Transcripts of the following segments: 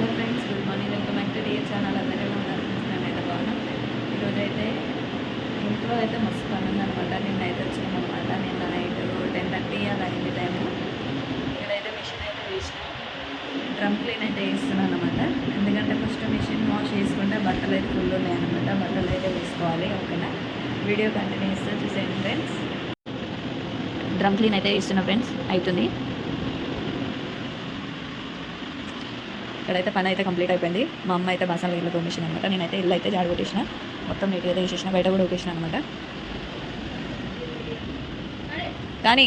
Hello friends good morning. Welcome back to dear channel. అందరూ ఎలా ఉన్నారు? ఫ్రెండ్స్ నేనైతే బాగున్నా. ఈరోజు అయితే ఇంట్లో అయితే మస్తు పని ఉందనమాట నిన్న అయితే వచ్చినాం అనమాట నిన్న నైట్ టెన్ థర్టీ అలా అయింది టైము. ఇక్కడైతే మిషన్ అయితే వేసిన. డ్రమ్ క్లీన్ అయితే వేస్తున్నాను అనమాట ఎందుకంటే ఫస్ట్ మిషన్ వాష్ చేసుకుంటే బట్టలు అయితే ఫుల్ ఉన్నాయన్నమాట. బట్టలు అయితే వేసుకోవాలి ఓకేనా? వీడియో కంటిన్యూ చేస్తే. చూసేయండి ఫ్రెండ్స్. డ్రమ్ క్లీన్ అయితే ఇస్తున్నా ఫ్రెండ్స్. అవుతుంది ఇక్కడైతే పని అయితే కంప్లీట్ అయిపోయింది. మా అమ్మ అయితే బసాలు ఇల్లు తోమేసింది అనమాట నేనైతే ఇల్లు అయితే జాడు కొట్టేసిన. మొత్తం నీట్గా అయితే వేసేసిన బయట కూడా ఒకేసిన అనమాట కానీ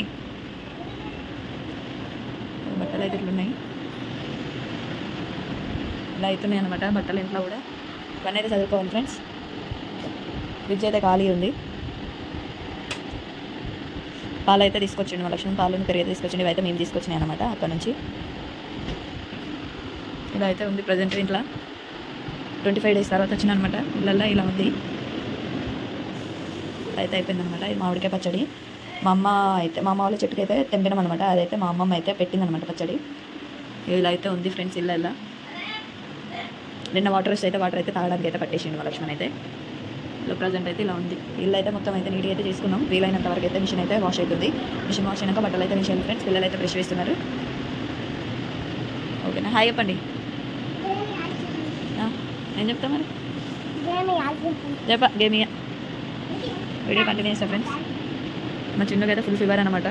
బట్టలు అయితే ఇట్లున్నాయి. ఇలా అవుతున్నాయి అనమాట బట్టలు ఇంట్లో కూడా. పని అయితే చదువుకోవాలి ఫ్రెండ్స్. ఫ్రిడ్జ్ అయితే ఖాళీ ఉంది. పాలు అయితే తీసుకొచ్చిండు మా లక్ష్మణ్. పాలు పెరిగి తీసుకొచ్చిండు. ఇవైతే మేము తీసుకొచ్చినాయి అనమాట అక్కడ నుంచి. ఇలా అయితే ఉంది ప్రజెంట్ ఇంట్లో ట్వంటీ ఫైవ్ డేస్ తర్వాత వచ్చిన అనమాట ఇళ్ళల్లో ఇలా ఉంది. అయితే అయిపోయింది అనమాట ఇది మామిడికాయ పచ్చడి. మా అమ్మ అయితే మా అమ్మ వాళ్ళ చెట్టుకి అయితే తెంపినాం అనమాట అదైతే మా అమ్మమ్మ అయితే పెట్టిందనమాట పచ్చడి. ఇలా అయితే ఉంది ఫ్రెండ్స్ ఇళ్ళల్లో. నిన్న వాటర్ వస్తే అయితే వాటర్ అయితే తాగడానికి అయితే పట్టేసిండు మా లక్ష్మణ్ అయితే. ఇలా ప్రజెంట్ అయితే ఇలా ఉంది. ఇల్లు అయితే మొత్తం అయితే నీట్గా అయితే చేసుకున్నాం. వీలైనంత వరకు అయితే మిషన్ అయితే వాష్ అవుతుంది మిషన్ వాష్ అయినాక బట్టలు అయితే మిషన్ ఫ్రెండ్స్ పిల్లలు అయితే బ్రష్ వేస్తున్నారు ఓకేనా హాయ్ చెప్పండి. ఏం చెప్తా మరి? చెప్ప గేమ్ ఇయ్య. వీడియో కంటిన్యూ చేస్తా ఫ్రెండ్స్ మా చిన్నగా అయితే ఫుల్ ఫీవర్ అనమాట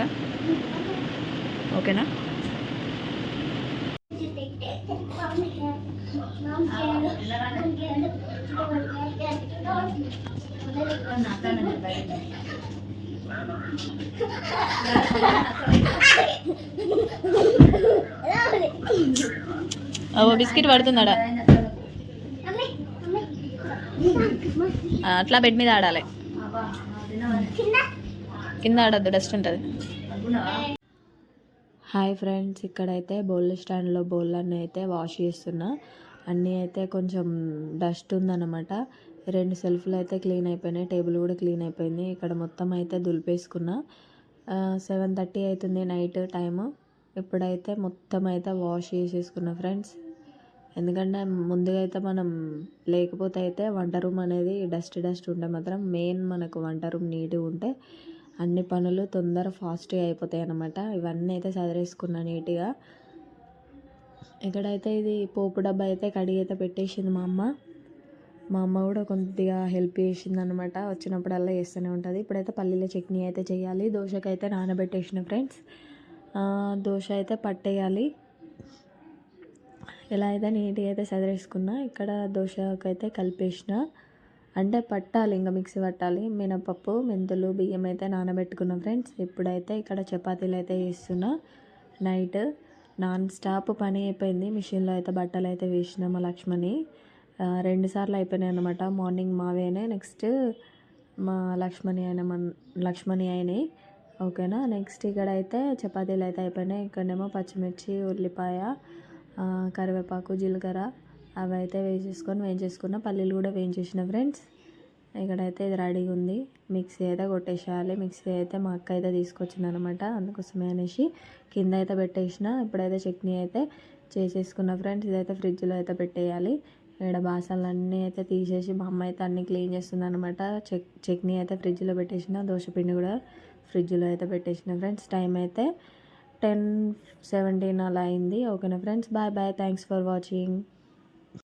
ఓకేనా? ఓ బిస్కెట్ పడుతుందాడా? ఆ, అట్లా బెడ్ మీద ఆడాలి. కింద ఆడద్దు డస్ట్ ఉంటుంది. హాయ్ ఫ్రెండ్స్ ఇక్కడైతే బౌల్ స్టాండ్లో బౌల్ అన్నీ అయితే వాష్ చేస్తున్నా. అన్నీ అయితే కొంచెం డస్ట్ ఉందన్నమాట. రెండు సెల్ఫ్లు అయితే క్లీన్ అయిపోయినాయి టేబుల్ కూడా క్లీన్ అయిపోయింది. ఇక్కడ మొత్తం అయితే దులిపేసుకున్నా. సెవెన్ థర్టీ అవుతుంది నైట్ టైము. ఇప్పుడైతే మొత్తం అయితే వాష్ చేసేసుకున్నా ఫ్రెండ్స్. ఎందుకంటే ముందుగా అయితే మనం లేకపోతే అయితే వంట రూమ్ అనేది డస్ట్ డస్ట్ ఉంటే మాత్రం మెయిన్ మనకు వంట రూమ్ నీట్గా ఉంటే అన్ని పనులు తొందర ఫాస్ట్గా అయిపోతాయి అన్నమాట. ఇవన్నీ అయితే చదివేసుకున్నా నీట్గా. ఇక్కడైతే ఇది పోపు డబ్బా అయితే కడిగి అయితే పెట్టేసింది మా అమ్మ. మా అమ్మ కూడా కొద్దిగా హెల్ప్ చేసింది అనమాట వచ్చినప్పుడల్లా చేస్తూనే ఉంటుంది. ఇప్పుడైతే పల్లీల చట్నీ అయితే చేయాలి. దోశకైతే నానబెట్టేసిన ఫ్రెండ్స్. దోశ అయితే పట్టేయాలి. ఎలా అయితే నీట్గా అయితే చదివేసుకున్నా ఇక్కడ దోశకు అయితే కలిపేసిన. అంటే పట్టాలి ఇంకా మిక్సీ పట్టాలి మినపప్పు మెంతులు బియ్యం అయితే నానబెట్టుకున్నాం ఫ్రెండ్స్. ఇప్పుడైతే ఇక్కడ చపాతీలు అయితే వేస్తున్నా నైట్ నాన్ స్టాప్ పని అయిపోయింది. మిషన్లో అయితే బట్టలు అయితే వేసిన మా లక్ష్మణి. రెండు సార్లు అయిపోయినాయి అనమాట మార్నింగ్ మావేనే నెక్స్ట్ మా లక్ష్మణి అయిన మన లక్ష్మణి అయినాయి. ఓకేనా? నెక్స్ట్ ఇక్కడైతే చపాతీలు అయితే అయిపోయినాయి. ఇక్కడేమో పచ్చిమిర్చి ఉల్లిపాయ కరివేపాకు జీలకర్ర అవి అయితే వేసేసుకొని వేయించేసుకున్న పల్లీలు కూడా వేయించేసిన ఫ్రెండ్స్. ఇక్కడైతే ఇది రెడీగా ఉంది. మిక్సీ అయితే కొట్టేసేయాలి. మిక్సీ అయితే మా అక్క అయితే తీసుకొచ్చింది అనమాట అందుకోసమే అనేసి కింద అయితే పెట్టేసిన. ఇప్పుడైతే చట్నీ అయితే చేసేసుకున్న ఫ్రెండ్స్. ఇదైతే ఫ్రిడ్జ్లో అయితే పెట్టేయాలి. ఇక్కడ బాసనలు అన్నీ అయితే తీసేసి మా అమ్మ అయితే అన్నీ క్లీన్ చేస్తుంది అనమాట చెక్ చట్నీ అయితే ఫ్రిడ్జ్లో పెట్టేసిన. దోశపిండి కూడా ఫ్రిడ్జ్లో అయితే పెట్టేసిన ఫ్రెండ్స్. టైం అయితే టెన్ సెవెంటీన్ అలా అయింది. ఓకేనా friends? Bye bye. Thanks for watching.